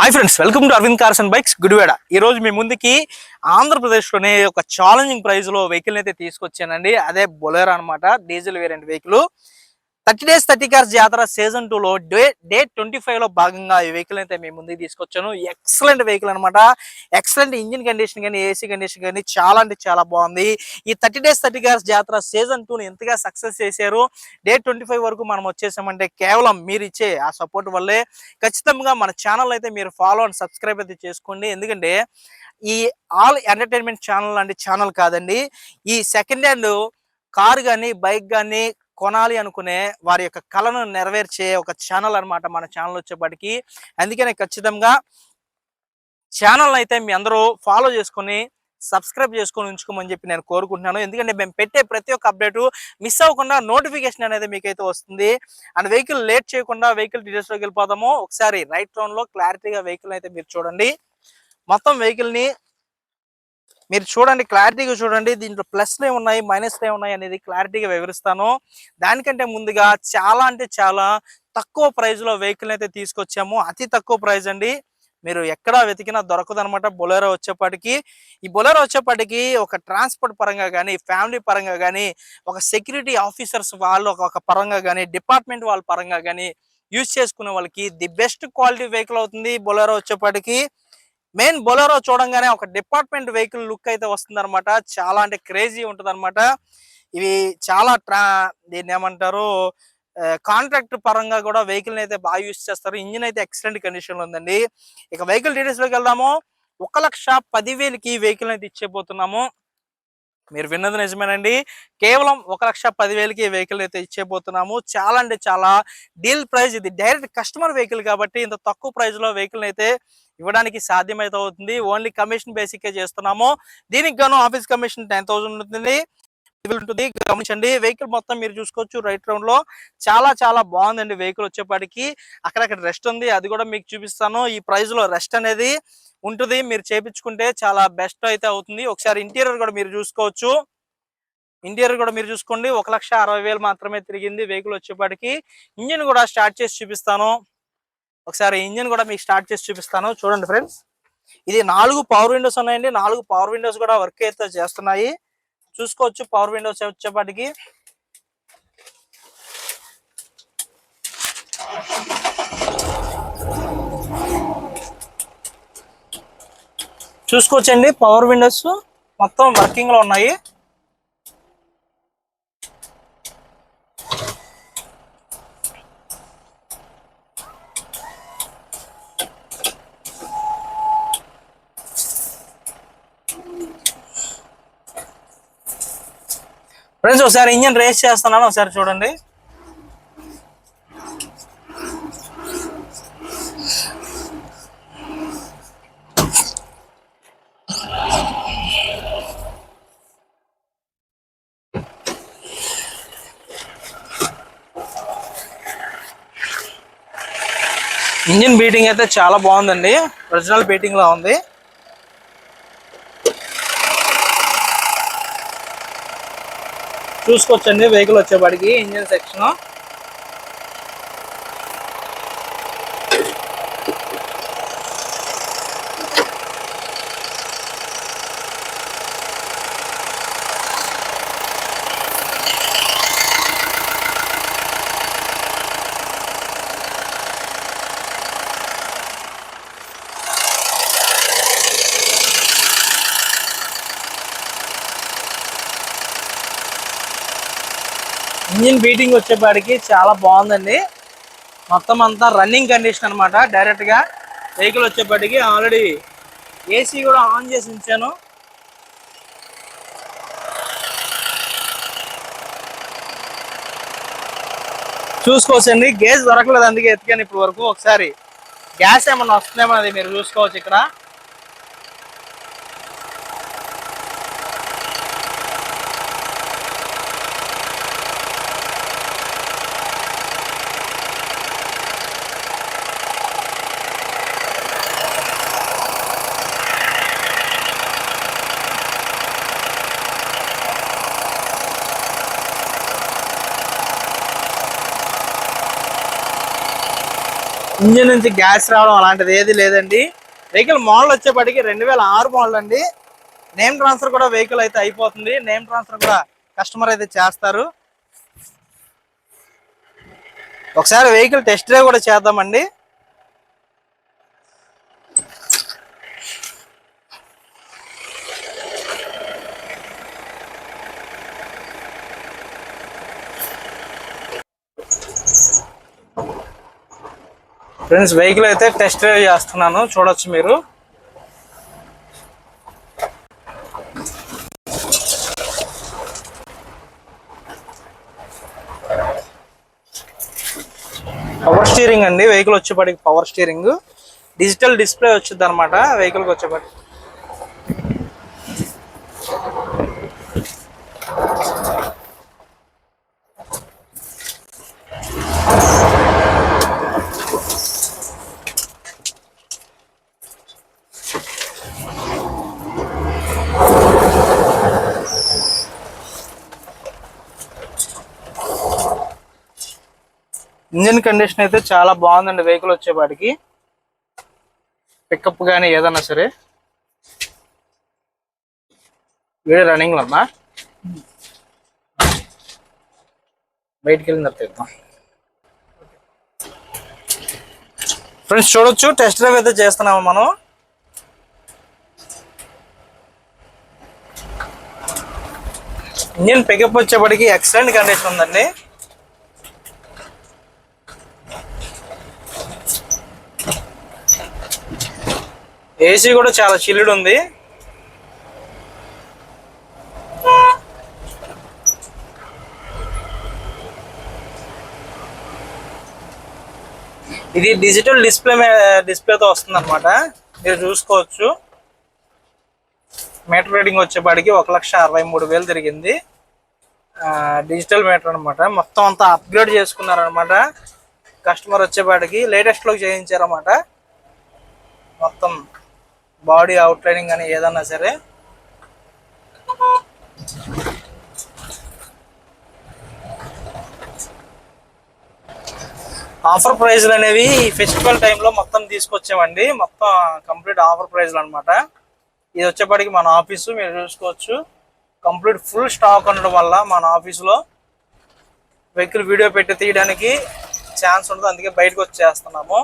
Hi friends welcome to Arvind cars and bikes Gudivada ఈ రోజు మీ ముందుకి ఆంధ్రప్రదేశ్లోనే ఒక ఛాలెంజింగ్ ప్రైస్లో వెహికల్ అయితే తీసుకొచ్చానండి. అదే బొలేరో అన్నమాట diesel variant vehicle thirty days thirty cars జాతర సీజన్ టూ లో డే డే ట్వంటీ ఫైవ్లో భాగంగా ఈ వెహికల్ అయితే మేము ముందుకు తీసుకొచ్చాను. ఎక్సలెంట్ వెహికల్ అన్నమాట. ఎక్సలెంట్ ఇంజిన్ కండిషన్ కానీ ఏసీ కండిషన్ కానీ చాలా అంటే చాలా బాగుంది. ఈ థర్టీ డేస్ థర్టీ కార్స్ జాతర సీజన్ టూని ఎంతగా సక్సెస్ చేశారు డే ట్వంటీ ఫైవ్ వరకు మనం వచ్చేసామంటే కేవలం మీరు ఇచ్చే ఆ సపోర్ట్ వల్లే. ఖచ్చితంగా మన ఛానల్ అయితే మీరు ఫాలో అండ్ సబ్స్క్రైబ్ అయితే చేసుకోండి. ఎందుకంటే ఈ ఆల్ ఎంటర్టైన్మెంట్ ఛానల్ లాంటి ఛానల్ కాదండి. ఈ సెకండ్ హ్యాండ్ కార్ కానీ బైక్ కానీ కొనాలి అనుకునే వారి యొక్క కళను నెరవేర్చే ఒక ఛానల్ అనమాట మన ఛానల్ వచ్చేప్పటికి. అందుకనే ఖచ్చితంగా ఛానల్ అయితే మీ అందరూ ఫాలో చేసుకొని సబ్స్క్రైబ్ చేసుకొని ఉంచుకోమని చెప్పి నేను కోరుకుంటున్నాను. ఎందుకంటే మేము పెట్టే ప్రతి ఒక్క అప్డేటు మిస్ అవ్వకుండా నోటిఫికేషన్ అనేది మీకైతే వస్తుంది. అండ్ వెహికల్ లేట్ చేయకుండా వెహికల్ డీటెయిల్స్లోకి వెళ్ళిపోతాము వెళ్ళిపోదాము. ఒకసారి రైట్ రౌండ్లో క్లారిటీగా వెహికల్ అయితే మీరు చూడండి. మొత్తం వెహికల్ని మీరు చూడండి క్లారిటీగా చూడండి దీంట్లో ప్లస్లు ఏమున్నాయి మైనస్లు ఏమున్నాయి అనేది క్లారిటీగా వివరిస్తాను. దానికంటే ముందుగా చాలా అంటే చాలా తక్కువ ప్రైజ్లో వెహికల్ అయితే తీసుకొచ్చాము. అతి తక్కువ ప్రైజ్ అండి. మీరు ఎక్కడ వెతికినా దొరకదు అనమాట బొలేరో వచ్చేపాటికి. ఈ బొలేరో వచ్చేప్పటికి ఒక ట్రాన్స్పోర్ట్ పరంగా కానీ ఫ్యామిలీ పరంగా కానీ ఒక సెక్యూరిటీ ఆఫీసర్స్ వాళ్ళు ఒక- పరంగా కానీ డిపార్ట్మెంట్ వాళ్ళ పరంగా కానీ యూజ్ చేసుకునే వాళ్ళకి ది బెస్ట్ క్వాలిటీ వెహికల్ అవుతుంది బొలేరో వచ్చేప్పటికి మెయిన్ బొలెరో చూడంగానే ఒక డిపార్ట్మెంట్ వెహికల్ లుక్ అయితే వస్తుంది అనమాట చాలా అంటే క్రేజీ ఉంటుంది అనమాట ఇవి చాలా ట్రా దీన్ని ఏమంటారు కాంట్రాక్ట్ పరంగా కూడా వెహికల్ అయితే బాగా యూస్ చేస్తారు. ఇంజిన్ అయితే ఎక్సలెంట్ కండిషన్లో ఉందండి. ఇక వెహికల్ డీటెయిల్స్లోకి వెళ్దాము. ఒక లక్ష పదివేలకి వెహికల్ అయితే ఇచ్చేపోతున్నాము మీరు విన్నది నిజమేనండి. కేవలం ఒక లక్ష పదివేలకి వెహికల్ అయితే ఇచ్చేపోతున్నాము చాలా అంటే చాలా డీల్ ప్రైస్ ఇది డైరెక్ట్ కస్టమర్ వెహికల్ కాబట్టి ఇంత తక్కువ ప్రైజ్లో వెహికల్ అయితే ఇవ్వడానికి సాధ్యమైతే అవుతుంది. ఓన్లీ కమిషన్ బేసిక్ చేస్తున్నాము. దీనికి గాను ఆఫీస్ కమిషన్ టెన్ ఉంటుంది. ఉంటుంది. గమనించండి. వెహికల్ మొత్తం మీరు చూసుకోవచ్చు. రైట్ రౌండ్లో చాలా చాలా బాగుందండి వెహికల్ వచ్చేపాటికి. అక్కడక్కడ రెస్ట్ ఉంది. అది కూడా మీకు చూపిస్తాను. ఈ ప్రైస్లో రెస్ట్ అనేది ఉంటుంది. మీరు చేపించుకుంటే చాలా బెస్ట్ అయితే అవుతుంది. ఒకసారి ఇంటీరియర్ కూడా మీరు చూసుకోవచ్చు. ఇంటీరియర్ కూడా మీరు చూసుకోండి. ఒక లక్ష అరవై వేలు మాత్రమే తిరిగింది వెహికల్ వచ్చేపాటికి. ఇంజిన్ కూడా స్టార్ట్ చేసి చూపిస్తాను. ఒకసారి ఇంజిన్ కూడా మీకు స్టార్ట్ చేసి చూపిస్తాను. చూడండి ఫ్రెండ్స్. ఇది నాలుగు పవర్ విండోస్ ఉన్నాయండి. నాలుగు పవర్ విండోస్ కూడా వర్క్ అయితే చేస్తున్నాయి. చూసుకోవచ్చు. పవర్ విండోస్ వచ్చేపాటికి చూసుకోవచ్చండి. పవర్ విండోస్ మొత్తం వర్కింగ్లో ఉన్నాయి. ఫ్రెండ్స్ ఒకసారి ఇంజన్ రేస్ చేస్తున్నాను ఒకసారి చూడండి. ఇంజిన్ బీటింగ్ అయితే చాలా బాగుందండి. ఒరిజినల్ బీటింగ్లో ఉంది. చూసుకోవచ్చండి. వెహికల్ వచ్చేపాటికి ఇంజిన్ సెక్షన్. ఇంజిన్ బీటింగ్ వచ్చేపాటికి చాలా బాగుందండి. మొత్తం అంతా రన్నింగ్ కండిషన్ అనమాట డైరెక్ట్గా వెహికల్ వచ్చేపాటికి ఆల్రెడీ ఏసీ కూడా ఆన్ చేసి ఉంచాను. చూసుకోవచ్చండి గ్యాస్ దొరకలేదు అందుకే ఎత్తుకాను ఇప్పటి వరకు ఒకసారి గ్యాస్ ఏమన్నా వస్తుందేమో అది మీరు చూసుకోవచ్చు ఇక్కడ. ఇంజిన్ నుంచి గ్యాస్ రావడం అలాంటిది ఏది లేదండి. వెహికల్ మోడల్ వచ్చేప్పటికి రెండు వేల ఆరు మోడల్ అండి. నేమ్ ట్రాన్స్ఫర్ కూడా వెహికల్ అయితే అయిపోతుంది. నేమ్ ట్రాన్స్ఫర్ కూడా కస్టమర్ అయితే చేస్తారు. ఒకసారి వెహికల్ టెస్ట్ డ్రైవ్ కూడా చేద్దామండి. ఫ్రెండ్స్ వెహికల్ అయితే టెస్ట్ డ్రైవ్ చేస్తున్నాను. చూడొచ్చు మీరు. పవర్ స్టీరింగ్ అండి. వెహికల్ వచ్చేప్పటికి పవర్ స్టీరింగ్ డిజిటల్ డిస్ప్లే వచ్చింది అనమాట వెహికల్కి వచ్చేప్పటికి. ఇంజిన్ కండిషన్ అయితే చాలా బాగుందండి వెహికల్ వచ్చేపాటికి. పికప్ కానీ ఏదన్నా సరే. వీడియో రన్నింగ్లో అమ్మా. బయటికి వెళ్ళిన తర్వాత ఇద్దాం. ఫ్రెండ్స్ చూడొచ్చు టెస్ట్ డ్రైవ్ అయితే చేస్తున్నాము మనం. ఇంజిన్ పికప్ వచ్చేప్పటికి ఎక్సలెంట్ కండిషన్ ఉందండి. ఏసీ కూడా చాలా చిల్లుడు ఉంది. ఇది డిజిటల్ డిస్ప్లే డిస్ప్లేతో వస్తుంది అనమాట మీరు చూసుకోవచ్చు. మీటర్ రీడింగ్ వచ్చేపాటికి ఒక లక్ష అరవై మూడు వేలు తిరిగింది డిజిటల్ మీటర్ అనమాట మొత్తం అంతా అప్గ్రేడ్ చేసుకున్నారనమాట కస్టమర్ వచ్చేపాటికి లేటెస్ట్లోకి చేయించారన్నమాట. మొత్తం బాడీ అవుట్ లైనింగ్ కానీ ఏదన్నా సరే. ఆఫర్ ప్రైజ్లు అనేవి ఈ ఫెస్టివల్ టైంలో మొత్తం తీసుకొచ్చామండి. మొత్తం కంప్లీట్ ఆఫర్ ప్రైజ్లు అన్నమాట. ఇది వచ్చేప్పటికి మన ఆఫీసు మీరు చూసుకోవచ్చు. కంప్లీట్ ఫుల్ స్టాక్ ఉండడం వల్ల మన ఆఫీసులో వెహికల్ వీడియో పెట్టి తీయడానికి ఛాన్స్ ఉండదు. అందుకే బయటకు వచ్చేస్తున్నాము.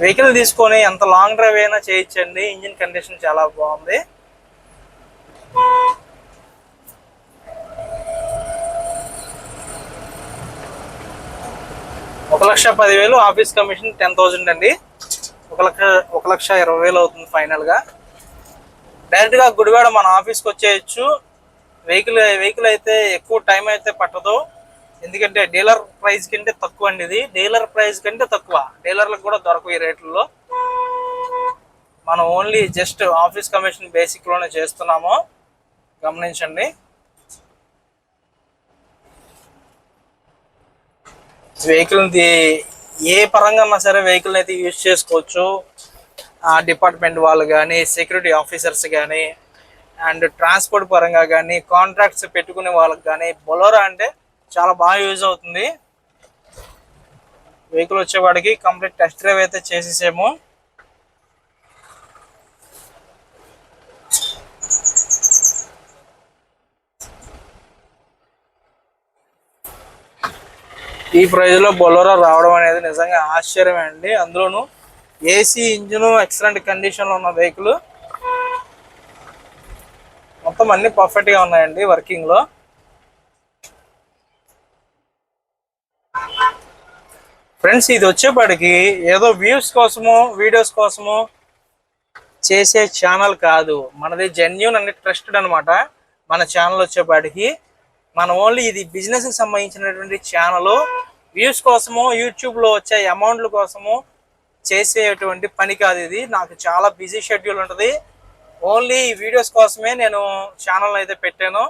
వెహికల్ తీసుకొని ఎంత లాంగ్ డ్రైవ్ అయినా చేయించండి ఇంజిన్ కండిషన్ చాలా బాగుంది. ఒక లక్ష పదివేలు ఆఫీస్ కమిషన్ టెన్ థౌజండ్ అండి. ఒక లక్ష ఒక లక్ష ఇరవై వేలు అవుతుంది ఫైనల్గా డైరెక్ట్గా గుడివాడ మన ఆఫీస్కి వచ్చేయచ్చు. వెహికల్ వెహికల్ అయితే ఎక్కువ టైం అయితే పట్టదు. ఎందుకంటే డీలర్ ప్రైస్ కంటే తక్కువ అండి ఇది. డీలర్ ప్రైస్ కంటే తక్కువ. డీలర్లకు కూడా దొరకవు ఈ రేట్లలో. మనం ఓన్లీ జస్ట్ ఆఫీస్ కమిషన్ బేసిక్లోనే చేస్తున్నాము. గమనించండి. వెహికల్ ఏ పరంగా అన్నా సరే వెహికల్ అయితే యూజ్ చేసుకోవచ్చు. ఆ డిపార్ట్మెంట్ వాళ్ళు కానీ సెక్యూరిటీ ఆఫీసర్స్ కానీ అండ్ ట్రాన్స్పోర్ట్ పరంగా కానీ కాంట్రాక్ట్స్ పెట్టుకునే వాళ్ళకి కానీ బొలోరా అంటే చాలా బాగా యూజ్ అవుతుంది. వెహికల్ వచ్చేవాడికి కంప్లీట్ టెస్ట్ డ్రైవ్ అయితే చేసేసాము. ఈ ప్రైజ్లో బొలోరా రావడం అనేది నిజంగా ఆశ్చర్యమే అండి. అందులోను ఏసీ ఇంజిన్ ఎక్సలెంట్ కండిషన్లో ఉన్న వెహికల్ మొత్తం అన్ని పర్ఫెక్ట్గా ఉన్నాయండి వర్కింగ్లో ఫ్రెండ్స్ ఇది వచ్చేపాటికి ఏదో వ్యూస్ కోసము వీడియోస్ కోసము చేసే ఛానల్ కాదు. మనది జెన్యున్ అండ్ ట్రస్టెడ్ అనమాట మన ఛానల్ వచ్చేపాటికి మన ఓన్లీ ఇది బిజినెస్కి సంబంధించినటువంటి ఛానల్ వ్యూస్ కోసము యూట్యూబ్లో వచ్చే అమౌంట్ల కోసము చేసేటువంటి పని కాదు ఇది. నాకు చాలా బిజీ షెడ్యూల్ ఉంటుంది. ఓన్లీ వీడియోస్ కోసమే నేను ఛానల్ అయితే పెట్టాను.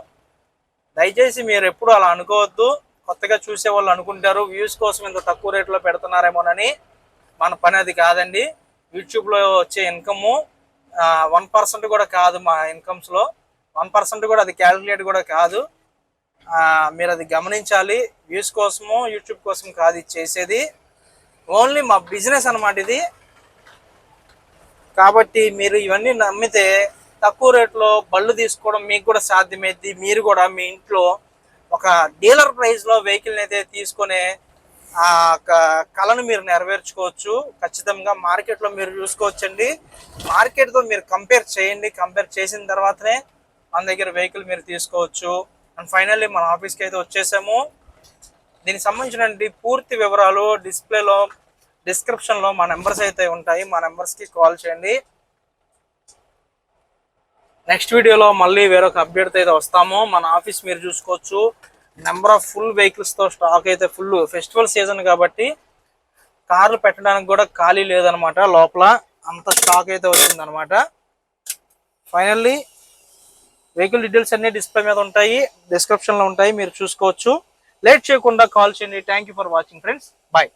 దయచేసి మీరు ఎప్పుడు అలా అనుకోవద్దు. కొత్తగా చూసే వాళ్ళు అనుకుంటారు వ్యూస్ కోసం ఇంత తక్కువ రేట్లో పెడుతున్నారేమోనని మన పని అది కాదండి. యూట్యూబ్లో వచ్చే ఇన్కమ్ వన్ పర్సెంట్ కూడా కాదు మా ఇన్కమ్స్లో వన్ పర్సెంట్ కూడా అది క్యాలిక్యులేట్ కూడా కాదు. మీరు అది గమనించాలి. వ్యూస్ కోసము యూట్యూబ్ కోసం కాదు ఇది చేసేది. ఓన్లీ మా బిజినెస్ అనమాట ఇది. కాబట్టి మీరు ఇవన్నీ నమ్మితే తక్కువ రేట్లో బళ్ళు తీసుకోవడం మీకు కూడా సాధ్యమైద్ది. మీరు కూడా మీ ఇంట్లో ఒక డీలర్ ప్రైస్లో వెహికల్ని అయితే తీసుకునే ఆ కళను మీరు నెరవేర్చుకోవచ్చు. ఖచ్చితంగా మార్కెట్లో మీరు చూసుకోవచ్చండి. మార్కెట్తో మీరు కంపేర్ చేయండి. కంపేర్ చేసిన తర్వాతనే మన దగ్గర వెహికల్ మీరు తీసుకోవచ్చు. అండ్ ఫైనల్లీ మన ఆఫీస్కి అయితే వచ్చేసాము. దీనికి సంబంధించిన పూర్తి వివరాలు డిస్ప్లేలో డిస్క్రిప్షన్లో మా నెంబర్స్ అయితే ఉంటాయి. మా నెంబర్స్కి కాల్ చేయండి. నెక్స్ట్ వీడియోలో మళ్ళీ వేరొక అప్డేట్ అయితే వస్తాము. మన ఆఫీస్ మీరు చూసుకోవచ్చు. నెంబర్ ఆఫ్ ఫుల్ వెహికల్స్తో స్టాక్ అయితే ఫుల్ ఫెస్టివల్ సీజన్ కాబట్టి కార్లు పెట్టడానికి కూడా ఖాళీ లేదనమాట లోపల. అంత స్టాక్ అయితే వచ్చిందనమాట. ఫైనల్లీ వెహికల్ డీటెయిల్స్ అన్నీ డిస్ప్లే మీద ఉంటాయి. డిస్క్రిప్షన్లో ఉంటాయి. మీరు చూసుకోవచ్చు. లేట్ చేయకుండా కాల్ చేయండి. Thank you for watching friends bye